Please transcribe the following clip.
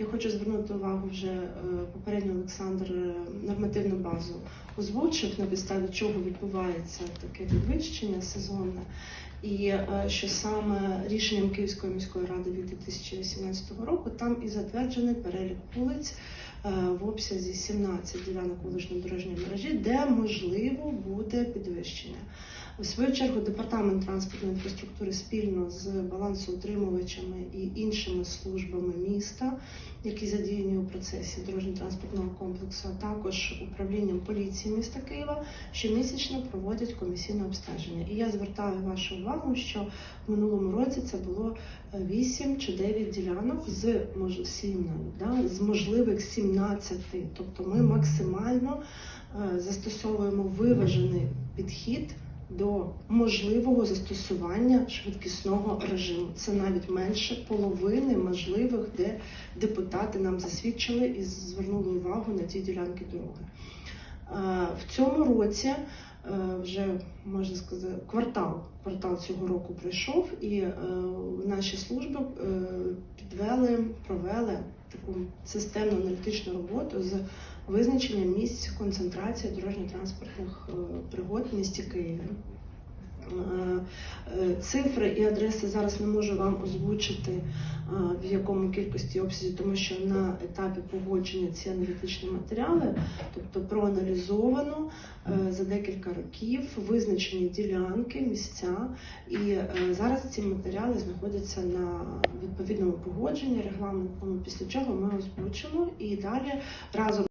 Я хочу звернути увагу вже е, попередньо Олександр е, нормативну базу озвучив, на підставі чого відбувається таке підвищення сезонне. І е, що саме рішенням Київської міської ради від 2018 року там і затверджений перелік вулиць в обсязі 17 ділянок вуличної дорожньої мережі, де можливо буде підвищення. У свою чергу департамент транспортної інфраструктури спільно з балансоутримувачами і іншими службами міста, які задіяні у процесі дорожньо-транспортного комплексу, а також управлінням поліції міста Києва щомісячно проводять комісійне обстеження. І я звертаю вашу увагу, що в минулому році це було 8 чи 9 ділянок з мож... 7 да, з можливих 17. Тобто ми максимально е, застосовуємо виважений підхід до можливого застосування швидкісного режиму. Це навіть менше половини можливих, де депутати нам засвідчили і звернули увагу на ті ділянки дороги. Е, В цьому році е, вже можна сказати квартал, квартал цього року пройшов, і наші служби підвели, провели таку системну аналітичну роботу з визначення місць концентрації дорожньо-транспортних е, пригод в місті Києві. Е, е, Цифри і адреси зараз не можу вам озвучити е, в якому кількості обсязі, тому що на етапі погодження ці аналітичні матеріали, тобто проаналізовано за декілька років визначені ділянки, місця, і зараз ці матеріали знаходяться на відповідному погодженні регламентному, після чого ми озвучимо і далі разом.